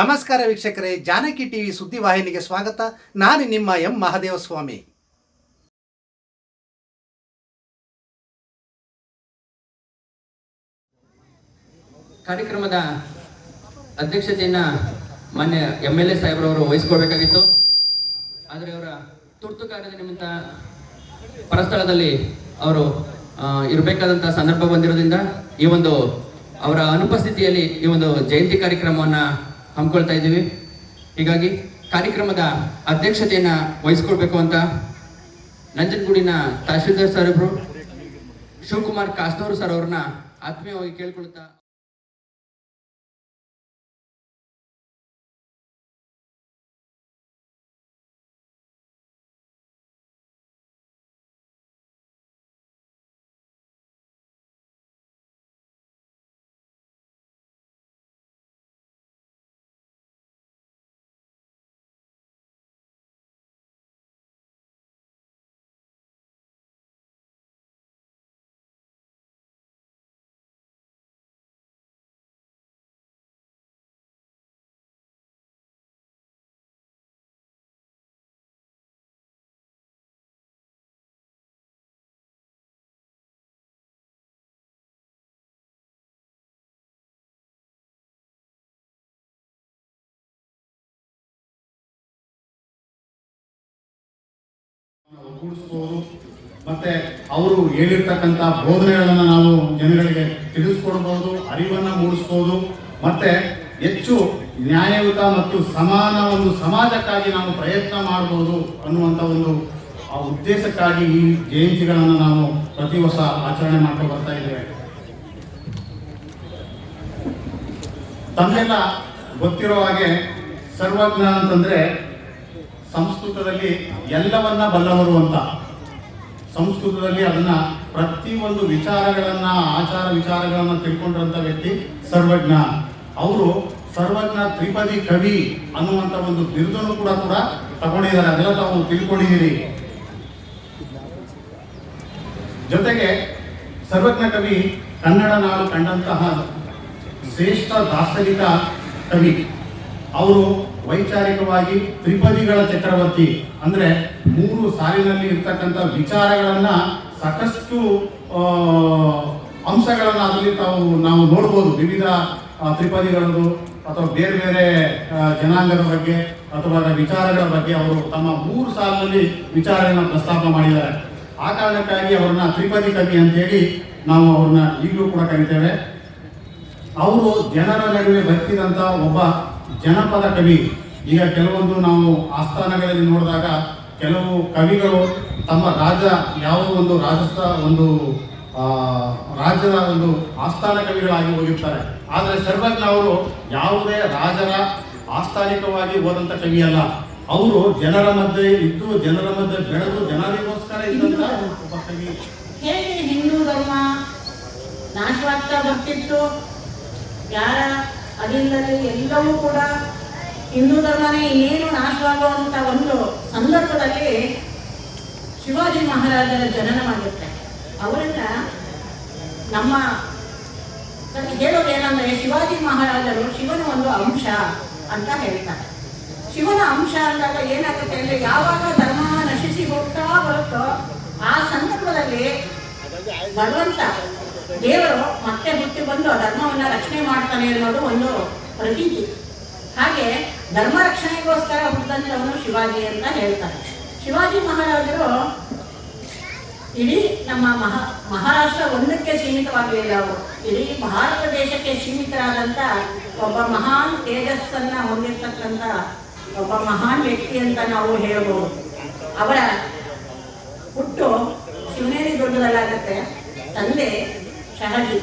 ನಮಸ್ಕಾರ ವೀಕ್ಷಕರೇ, ಜಾನಕಿ ಟಿವಿ ಸುದ್ದಿವಾಹಿನಿಗೆ ಸ್ವಾಗತ. ನಾನು ನಿಮ್ಮ ಎಂ ಮಹದೇವಸ್ವಾಮಿ. ಕಾರ್ಯಕ್ರಮದ ಅಧ್ಯಕ್ಷತೆಯನ್ನ ಮಾನ್ಯ ಎಂ ಎಲ್ ಎ ಸಾಹೇಬ್ರವರು ವಹಿಸ್ಕೊಳ್ಬೇಕಾಗಿತ್ತು. ಆದರೆ ಅವರ ತುರ್ತು ಕಾರ್ಯದ ನಿಮಿತ್ತ ಪರಸ್ಥಳದಲ್ಲಿ ಅವರು ಇರಬೇಕಾದಂಥ ಸಂದರ್ಭ ಬಂದಿರೋದ್ರಿಂದ ಈ ಒಂದು ಅವರ ಅನುಪಸ್ಥಿತಿಯಲ್ಲಿ ಈ ಒಂದು ಜಯಂತಿ ಕಾರ್ಯಕ್ರಮವನ್ನು ಹಮ್ಮಿಕೊಳ್ತಾ ಇದ್ದೀವಿ. ಹೀಗಾಗಿ ಕಾರ್ಯಕ್ರಮದ ಅಧ್ಯಕ್ಷತೆಯನ್ನು ವಹಿಸ್ಕೊಳ್ಬೇಕು ಅಂತ ನಂಜನಗೂಡಿನ ತಹಶೀಲ್ದಾರ್ ಸರ್ ಇಬ್ಬರು ಶಿವಕುಮಾರ್ ಕಾಸ್ನೂರು ಸರ್ ಅವ್ರನ್ನ ಆತ್ಮೀಯವಾಗಿ ಕೇಳ್ಕೊಳ್ತಾ ಮತ್ತೆ ಅವರು ಹೇಳಿರ್ತಕ್ಕಂಥ ಬೋಧನೆಗಳನ್ನು ನಾವು ಜನಗಳಿಗೆ ತಿಳಿಸ್ಕೊಡ್ಬೋದು, ಅರಿವನ್ನು ಮೂಡಿಸ್ಬೋದು. ಮತ್ತೆ ಹೆಚ್ಚು ನ್ಯಾಯಯುತ ಮತ್ತು ಸಮಾನ ಒಂದು ಸಮಾಜಕ್ಕಾಗಿ ನಾವು ಪ್ರಯತ್ನ ಮಾಡ್ಬೋದು ಅನ್ನುವಂಥ ಒಂದು, ಆ ಉದ್ದೇಶಕ್ಕಾಗಿ ಈ ಜಯಂತಿಗಳನ್ನು ನಾವು ಪ್ರತಿ ವರ್ಷ ಆಚರಣೆ ಮಾಡ್ಕೊಂಡು ಬರ್ತಾ ಇದ್ದೇವೆ. ತಮ್ಮೆಲ್ಲ ಗೊತ್ತಿರೋ ಹಾಗೆ ಸರ್ವಜ್ಞ ಅಂತಂದ್ರೆ ಸಂಸ್ಕೃತದಲ್ಲಿ ಎಲ್ಲವನ್ನ ಬಲ್ಲವರು ಅಂತ. ಸಂಸ್ಕೃತದಲ್ಲಿ ಅದನ್ನ ಪ್ರತಿಯೊಂದು ವಿಚಾರಗಳನ್ನ, ಆಚಾರ ವಿಚಾರಗಳನ್ನ ತಿಳ್ಕೊಂಡಿರಂತ ವ್ಯಕ್ತಿ ಸರ್ವಜ್ಞ. ಅವರು ಸರ್ವಜ್ಞ ತ್ರಿಪದಿ ಕವಿ ಅನ್ನುವಂತ ಒಂದು ಬಿರುದನ್ನು ಕೂಡ ಕೂಡ ತಗೊಂಡಿದ್ದಾರೆ. ಅದೆಲ್ಲ ತಾವು ತಿಳ್ಕೊಂಡಿದ್ದೀರಿ. ಜೊತೆಗೆ ಸರ್ವಜ್ಞ ಕವಿ ಕನ್ನಡ ನಾಡು ಕಂಡಂತಹ ಶ್ರೇಷ್ಠ ದಾರ್ಶನಿಕ ಕವಿ. ಅವರು ವೈಚಾರಿಕವಾಗಿ ತ್ರಿಪದಿಗಳ ಚಕ್ರವರ್ತಿ. ಅಂದ್ರೆ ಮೂರು ಸಾಲಿನಲ್ಲಿ ಇರ್ತಕ್ಕಂಥ ವಿಚಾರಗಳನ್ನು ಸಾಕಷ್ಟು ಅಂಶಗಳನ್ನು ಅದರಲ್ಲಿ ತಾವು, ನಾವು ನೋಡ್ಬೋದು. ವಿವಿಧ ತ್ರಿಪದಿಗಳದ್ದು ಅಥವಾ ಬೇರೆ ಬೇರೆ ಜನಾಂಗದ ಬಗ್ಗೆ ಅಥವಾ ಅದರ ವಿಚಾರಗಳ ಬಗ್ಗೆ ಅವರು ತಮ್ಮ ಮೂರು ಸಾಲಿನಲ್ಲಿ ವಿಚಾರಗಳನ್ನ ಪ್ರಸ್ತಾಪ ಮಾಡಿದ್ದಾರೆ. ಆ ಕಾರಣಕ್ಕಾಗಿ ಅವ್ರನ್ನ ತ್ರಿಪದಿ ಕವಿ ಅಂತೇಳಿ ನಾವು ಅವ್ರನ್ನ ಈಗಲೂ ಕೂಡ ಕರಿತೇವೆ. ಅವರು ಜನರ ನಡುವೆ ಬದುಕಿದಂತ ಒಬ್ಬ ಜನಪದ ಕವಿ. ಈಗ ಕೆಲವೊಂದು ನಾವು ಆಸ್ಥಾನಗಳಲ್ಲಿ ನೋಡಿದಾಗ ಕೆಲವು ಕವಿಗಳು ತಮ್ಮ ರಾಜ ಯಾವ ಒಂದು ರಾಜಸ್ಥ ಒಂದು ರಾಜ್ಯದ ಒಂದು ಆಸ್ಥಾನ ಕವಿಗಳಾಗಿ ಹೋಗಿರ್ತಾರೆ. ಆದರೆ ಸರ್ವಜ್ಞ ಅವರು ಯಾವುದೇ ರಾಜರ ಆಸ್ಥಾನಿಕವಾಗಿ ಹೋದಂತ ಕವಿ ಅಲ್ಲ. ಅವರು ಜನರ ಮಧ್ಯೆ ಇದ್ದು, ಜನರ ಮಧ್ಯೆ ಬೆಳೆದು ಜನರಿಗೋಸ್ಕರ ಇದ್ದಂತ ಒಬ್ಬ ಕವಿ. ಹೇಗೆ ಹಿಂದೂ ಧರ್ಮ ನಾಶವಾಗ್ತಾ ಬರ್ತಿತ್ತು. ಯಾರ ಅದಿಲ್ಲದೆ ಎಲ್ಲವೂ ಕೂಡ ಹಿಂದೂ ಧರ್ಮನೇ ಏನು ನಾಶವಾಗುವಂತ ಒಂದು ಸಂದರ್ಭದಲ್ಲಿ ಶಿವಾಜಿ ಮಹಾರಾಜರ ಜನನವಾಗಿರುತ್ತೆ ಅವರನ್ನ ನಮ್ಮ ಹೇಳೋದೇನಂದ್ರೆ ಶಿವಾಜಿ ಮಹಾರಾಜರು ಶಿವನ ಒಂದು ಅಂಶ ಅಂತ ಹೇಳ್ತಾರೆ. ಶಿವನ ಅಂಶ ಅಂದಾಗ ಏನಾಗುತ್ತೆ ಅಂದ್ರೆ ಯಾವಾಗ ಧರ್ಮ ನಶಿಸಿ ಹೋಗ್ತಾ ಬರುತ್ತೋ ಆ ಸಂದರ್ಭದಲ್ಲಿ ಭಗವಂತ ದೇವರು ಮತ್ತೆ ಹುಟ್ಟಿ ಬಂದು ಧರ್ಮವನ್ನು ರಕ್ಷಣೆ ಮಾಡ್ತಾನೆ ಅನ್ನೋದು ಒಂದು ಪ್ರತೀತಿ. ಹಾಗೆ ಧರ್ಮ ರಕ್ಷಣೆಗೋಸ್ಕರ ಹುಟ್ಟಿದಂಥವನು ಶಿವಾಜಿ ಅಂತ ಹೇಳ್ತಾರೆ. ಶಿವಾಜಿ ಮಹಾರಾಜರು ಇಡೀ ನಮ್ಮ ಮಹಾ ಮಹಾರಾಷ್ಟ್ರ ಒಂದಕ್ಕೆ ಸೀಮಿತವಾಗಲಿಲ್ಲ ಅವರು. ಇಡೀ ಭಾರತ ದೇಶಕ್ಕೆ ಸೀಮಿತರಾದಂಥ ಒಬ್ಬ ಮಹಾನ್ ತೇಜಸ್ಸನ್ನ ಹೊಂದಿರತಕ್ಕಂಥ ಒಬ್ಬ ಮಹಾನ್ ವ್ಯಕ್ತಿ ಅಂತ ನಾವು ಹೇಳ್ಬೋದು. ಅವರ ಹುಟ್ಟು ಶಿವನೇರಿ ದುರ್ಗದಲ್ಲಾಗತ್ತೆ. ತಂದೆ ಶಹಜಿ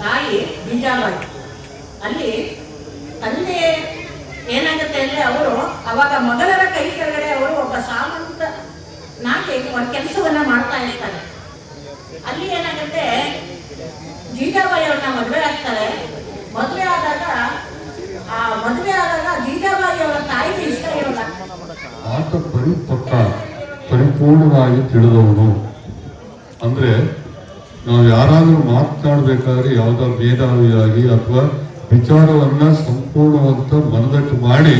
ತಾಯಿ ಬೀಜಾಬಾಯಿ. ಅಲ್ಲಿ ತಂದೆ ಏನಾಗುತ್ತೆ ಅಂದರೆ ಅವರು ಅವಾಗ ಮಗಳರ ಕೈ ಕೆಳಗಡೆ ಅವರು ಒಬ್ಬ ಸಾಮಂತ ಒಂದು ಕೆಲಸವನ್ನ ಮಾಡ್ತಾ ಇರ್ತಾರೆ. ಅಲ್ಲಿ ಏನಾಗುತ್ತೆ, ಜೀಜಾಬಾಯಿ ಅವ್ರನ್ನ ಮದುವೆ ಆಗ್ತಾರೆ. ಮದುವೆ ಆದಾಗ, ಆ ಮದುವೆ ಆದಾಗ ಜೀಜಾಬಾಯಿ ಅವರ ತಾಯಿಗೆ ಇಷ್ಟ ಇರೋಲ್ಲ. ಆತ ಪರಿಪಕ್ಕ ಪರಿಪೂರ್ಣವಾಗಿ ತಿಳಿದವನು. ಅಂದ್ರೆ ನಾವು ಯಾರಾದರೂ ಮಾತನಾಡಬೇಕಾದ್ರೆ ಯಾವುದೋ ಮೇಧಾವಿಯಾಗಿ ಅಥವಾ ವಿಚಾರವನ್ನು ಸಂಪೂರ್ಣವಂತ ಮನದಟ್ಟು ಮಾಡಿ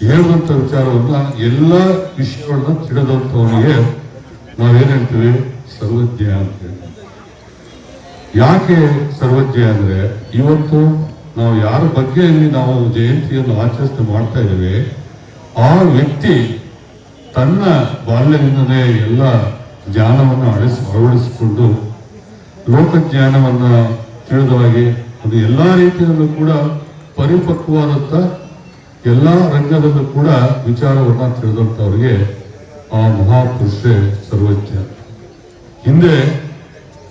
ಹೇಳುವಂಥ ವಿಚಾರವನ್ನು ಎಲ್ಲ ವಿಷಯಗಳನ್ನ ತಿಳಿದಂಥವನಿಗೆ ನಾವೇನು ಹೇಳ್ತೀವಿ ಸರ್ವಜ್ಞ ಅಂತ. ಯಾಕೆ ಸರ್ವಜ್ಞ ಅಂದರೆ ಇವತ್ತು ನಾವು ಯಾರ ಬಗ್ಗೆ ಇಲ್ಲಿ ನಾವು ಜಯಂತಿಯನ್ನು ಆಚರಿಸ್ತಾ ಮಾಡ್ತಾ ಇದ್ದೇವೆ, ಆ ವ್ಯಕ್ತಿ ತನ್ನ ಬಾಲ್ಯದಿಂದಲೇ ಎಲ್ಲ ಜ್ಞಾನವನ್ನು ಅಳಿಸಿ ಅಳವಡಿಸಿಕೊಂಡು ಲೋಕಜ್ಞಾನವನ್ನ ತಿಳಿದವಾಗಿ ಅದು ಎಲ್ಲಾ ರೀತಿಯಲ್ಲೂ ಕೂಡ ಪರಿಪಕ್ವವಾದಂತ ಎಲ್ಲಾ ರಂಗದಲ್ಲೂ ಕೂಡ ವಿಚಾರವನ್ನ ತಿಳಿದಂತವರಿಗೆ ಆ ಮಹಾಪುರುಷೇ ಸರ್ವಜ್ಞ. ಹಿಂದೆ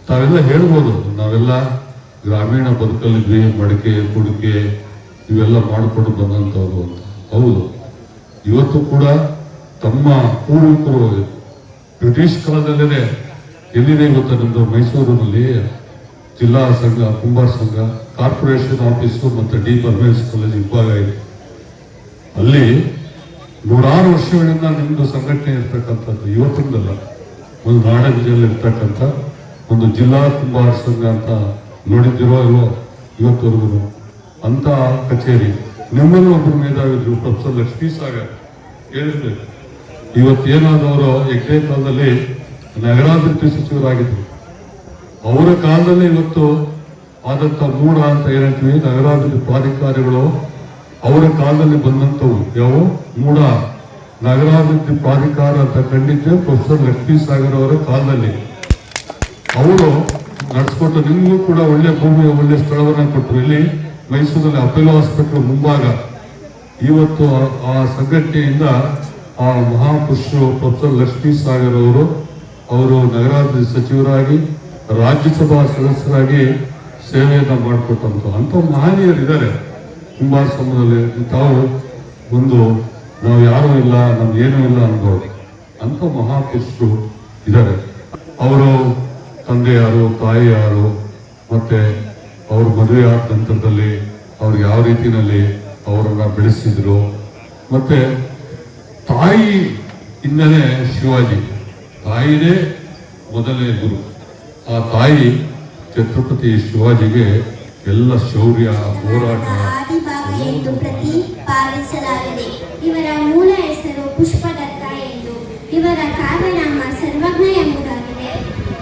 ತಾವೆಲ್ಲ ಹೇಳ್ಬೋದು, ನಾವೆಲ್ಲ ಗ್ರಾಮೀಣ ಬದುಕಲ್ಲಿದ್ವಿ, ಮಡಿಕೆ, ಕುಡಿಕೆ, ಇವೆಲ್ಲ ಮಾಡಿಕೊಂಡು ಬಂದಂಥವ್ರು ಅಂತ. ಹೌದು. ಇವತ್ತು ಕೂಡ ತಮ್ಮ ಪೂರ್ವಿಕರು ಬ್ರಿಟಿಷ್ ಕಾಲದಲ್ಲೇ ಎಲ್ಲಿದೆ ಗೊತ್ತಾ ನಮ್ಮದು ಮೈಸೂರಿನಲ್ಲಿ ಜಿಲ್ಲಾ ಸಂಘ, ಕುಂಬಾರ ಸಂಘ, ಕಾರ್ಪೊರೇಷನ್ ಆಫೀಸು ಮತ್ತು ಡಿ ಪರ್ಮೇಶ್ ಕಾಲೇಜ್ ವಿಭಾಗ ಇದೆ. ಅಲ್ಲಿ ನೂರಾರು ವರ್ಷಗಳಿಂದ ನಿಮ್ಮದು ಸಂಘಟನೆ ಇರ್ತಕ್ಕಂಥದ್ದು. ಇವತ್ತಿಂದಲ್ಲ, ಒಂದು ನಾಡಂಜಿಯಲ್ಲಿ ಇರ್ತಕ್ಕಂಥ ಒಂದು ಜಿಲ್ಲಾ ಕುಂಬಾರ ಸಂಘ ಅಂತ ನೋಡಿದ್ದಿರೋ ಇಲ್ವೋ ಇವತ್ತವರೆಗೂ. ಅಂತ ಕಚೇರಿ. ನಿಮ್ಮಲ್ಲಿ ಒಬ್ಬರು ಮೇಧಾವಿದ್ರು, ಪ್ರೊಫೆಸರ್ ಲಕ್ಷ್ಮೀ ಸಾಗರ್. ಹೇಳಿದ್ರು. ಇವತ್ತೇನಾದವರು ಎಕ್ಕೇ ಕಾಲದಲ್ಲಿ ನಗರಾಭಿವೃದ್ಧಿ ಸಚಿವರಾಗಿದ್ದರು ಅವರ ಕಾಲದಲ್ಲಿ ಇವತ್ತು ಆದಂಥ ಮೂಡ ಅಂತ ಏನಂತೀವಿ ನಗರಾಭಿವೃದ್ಧಿ ಪ್ರಾಧಿಕಾರಿಗಳು ಅವರ ಕಾಲದಲ್ಲಿ ಬಂದಂಥವು ಯಾವ? ಮೂಡ ನಗರಾಭಿವೃದ್ಧಿ ಪ್ರಾಧಿಕಾರ ಅಂತ ಖಂಡಿತ ಪ್ರೊಫೆಸರ್ ಲಕ್ಷ್ಮೀ ಸಾಗರ್ ಅವರ ಕಾಲದಲ್ಲಿ. ಅವರು ನಡೆಸ್ಕೊಟ್ಟು ನಿಮಗೂ ಕೂಡ ಒಳ್ಳೆ ಭೂಮಿಯ ಒಳ್ಳೆ ಸ್ಥಳವನ್ನು ಕೊಟ್ಟರು. ಇಲ್ಲಿ ಮೈಸೂರಲ್ಲಿ ಅಪೋಲೋ ಹಾಸ್ಪಿಟಲ್ ಮುಂಭಾಗ. ಇವತ್ತು ಆ ಸಂಘಟನೆಯಿಂದ ಆ ಮಹಾಪುರುಷರು ಪ್ರೊಫೆಸರ್ ಲಕ್ಷ್ಮೀ ಸಾಗರ್ ಅವರು ಅವರು ನಗರಾಭಿವೃದ್ಧಿ ಸಚಿವರಾಗಿ, ರಾಜ್ಯಸಭಾ ಸದಸ್ಯರಾಗಿ ಸೇವೆಯನ್ನು ಮಾಡಿಕೊಟ್ಟಂಥ ಅಂಥ ಮಹನೀಯರಿದ್ದಾರೆ. ಸಮೂಹದಲ್ಲಿ ತಾವು ಒಂದು ನಾವು ಯಾರೂ ಇಲ್ಲ, ನಮ್ಗೆ ಏನೂ ಇಲ್ಲ ಅನ್ಬೋದು ಅಂತ ಮಹಾಪುರುಷರು ಇದ್ದಾರೆ. ಅವರು ತಂದೆ ಯಾರು ತಾಯಿ ಯಾರು ಮತ್ತೆ ಅವರು ಮದುವೆ ಆದ ನಂತರದಲ್ಲಿ ಅವ್ರು ಯಾವ ರೀತಿಯಲ್ಲಿ ಅವರನ್ನು ಬೆಳೆಸಿದ್ರು. ಮತ್ತೆ ತಾಯಿ ಇಂದಲೇ ಶಿವಾಜಿ. ತಾಯಿನೇ ಮೊದಲನೇ ಗುರು. ಆ ತಾಯಿ ಛತ್ರಪತಿ ಶಿವಾಜಿಗೆ ಎಲ್ಲ ಶೌರ್ಯ, ಹೋರಾಟ ಎಂದು ಪ್ರತಿಪಾದಿಸಲಾಗಿದೆ. ಇವರ ಮೂಲ ಹೆಸರು ಪುಷ್ಪದತ್ತ ಎಂದು, ಇವರ ಕಾವ್ಯನಾಮ ಸರ್ವಜ್ಞ ಎಂಬುದಾಗಿದೆ.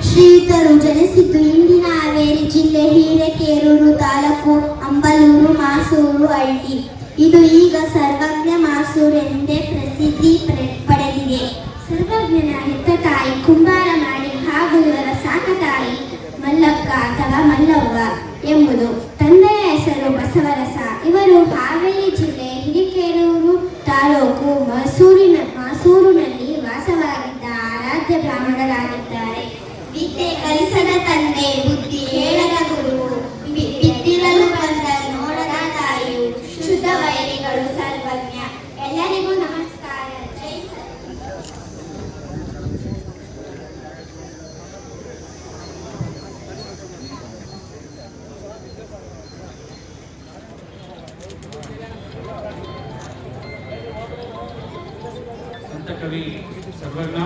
ಶ್ರೀಯುತರು ಜನಿಸಿದ್ದು ಇಂದಿನ ಹಾವೇರಿ ಜಿಲ್ಲೆ ಹಿರೇಕೇರೂರು ತಾಲೂಕು ಅಂಬಲೂರು, ಮಾಸೂರು, ಹಳ್ಳಿ. ಇದು ಈಗ ಸರ್ವಜ್ಞ, ಮಾಸೂರು ಎಂದೇ ಅಥವಾ ಮಲ್ಲವ್ವ ಎಂಬುದು. ತಂದೆಯ ಹೆಸರು ಬಸವರಸ. ಇವರು ಹಾವೇರಿ ಜಿಲ್ಲೆ ಹಿರಿಕೇರೂರು ತಾಲೂಕು ಮಸೂರಿನ, ಮಸೂರಿನಲ್ಲಿ ವಾಸವಾಗಿದ್ದ ಆರಾಧ್ಯ ಬ್ರಾಹ್ಮಣರಾಗಿದ್ದಾರೆ. ವಿದ್ಯೆ ಕಲಿಸದ ತಂದೆ ಬುದ್ಧಿ ಹೇಳದ ಕವಿ ಸರ್ವಜ್ಞ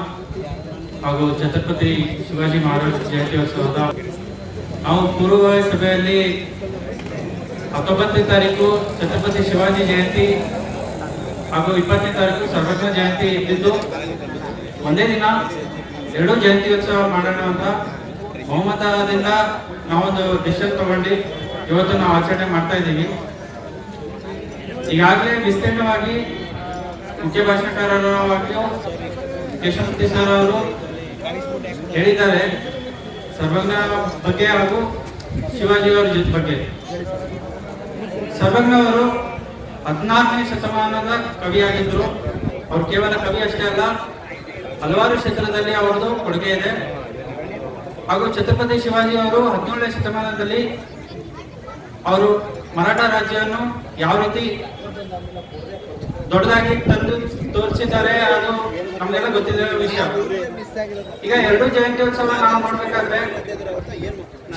ಹಾಗೂ ಛತ್ರಪತಿ ಶಿವಾಜಿ ಮಹಾರಾಜ ಜಯಂತ್ಯೋತ್ಸವದ ನಾವು ಪೂರ್ವಭಾವಿ ಸಭೆಯಲ್ಲಿ ಹತ್ತೊಂಬತ್ತನೇ ತಾರೀಕು ಛತ್ರಪತಿ ಶಿವಾಜಿ ಜಯಂತಿ ಹಾಗೂ ಇಪ್ಪತ್ತನೇ ತಾರೀಕು ಸರ್ವಜ್ಞ ಜಯಂತಿ ಇದ್ದಿದ್ದು, ಒಂದೇ ದಿನ ಎರಡೂ ಜಯಂತ್ಯೋತ್ಸವ ಮಾಡೋಣ ಅಂತ ಬಹುಮತದಿಂದ ನಾವೊಂದು ಡಿಸಿಷನ್ ತಗೊಂಡು ಇವತ್ತು ನಾವು ಆಚರಣೆ ಮಾಡ್ತಾ ಇದ್ದೀವಿ. ಈಗಾಗಲೇ ವಿಸ್ತೀರ್ಣವಾಗಿ ಮುಖ್ಯ ಭಾಷಣಕಾರರಾಗಿಯೂ ಕೇಶವಮೂರ್ತಿ ಸರ್ ಅವರು ಹೇಳಿದ್ದಾರೆ. ಸರ್ವಜ್ಞ ಬಗ್ಗೆ ಹಾಗೂ ಶಿವಾಜಿ ಅವರ ಜೊತೆ ಬಗ್ಗೆ. ಸರ್ವಜ್ಞ ಅವರು ಹದಿನಾರನೇ ಶತಮಾನದ ಕವಿಯಾಗಿದ್ದರು. ಅವರು ಕೇವಲ ಕವಿ ಅಷ್ಟೇ ಅಲ್ಲ, ಹಲವಾರು ಕ್ಷೇತ್ರದಲ್ಲಿ ಅವರದು ಕೊಡುಗೆ ಇದೆ. ಹಾಗೂ ಛತ್ರಪತಿ ಶಿವಾಜಿ ಅವರು ಹದಿನೇಳನೇ ಶತಮಾನದಲ್ಲಿ ಅವರು ಮರಾಠ ರಾಜ್ಯವನ್ನು ಯಾವ ರೀತಿ ದೊಡ್ಡದಾಗಿ ತಂದು ತೋರಿಸಿದ್ದಾರೆ, ಅದು ನಮ್ಗೆಲ್ಲ ಗೊತ್ತಿದೆ ವಿಷಯ. ಈಗ ಎರಡು ಜಯಂತ್ಯೋತ್ಸವ ನಾವು ಮಾಡ್ಬೇಕಾದ್ರೆ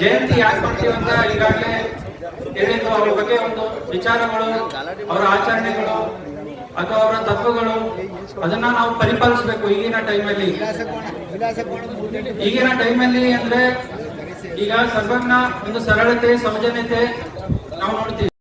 ಜಯಂತಿ ಯಾಕೆ ಮಾಡ್ತೀವಿ ಅಂತ ಈಗಾಗಲೇ ಹೇಳಿದ್ದು, ಅವ್ರ ಬಗ್ಗೆ ಒಂದು ವಿಚಾರಗಳು, ಅವರ ಆಚರಣೆಗಳು ಅಥವಾ ಅವರ ತತ್ವಗಳು, ಅದನ್ನ ನಾವು ಪರಿಪಾಲಿಸಬೇಕು ಈಗಿನ ಟೈಮಲ್ಲಿ. ಈಗಿನ ಟೈಮಲ್ಲಿ ಅಂದ್ರೆ ಈಗ ಸರ್ವಜ್ಞ ಒಂದು ಸರಳತೆ, ಸೌಜನ್ಯತೆ ನಾವು ನೋಡ್ತೀವಿ.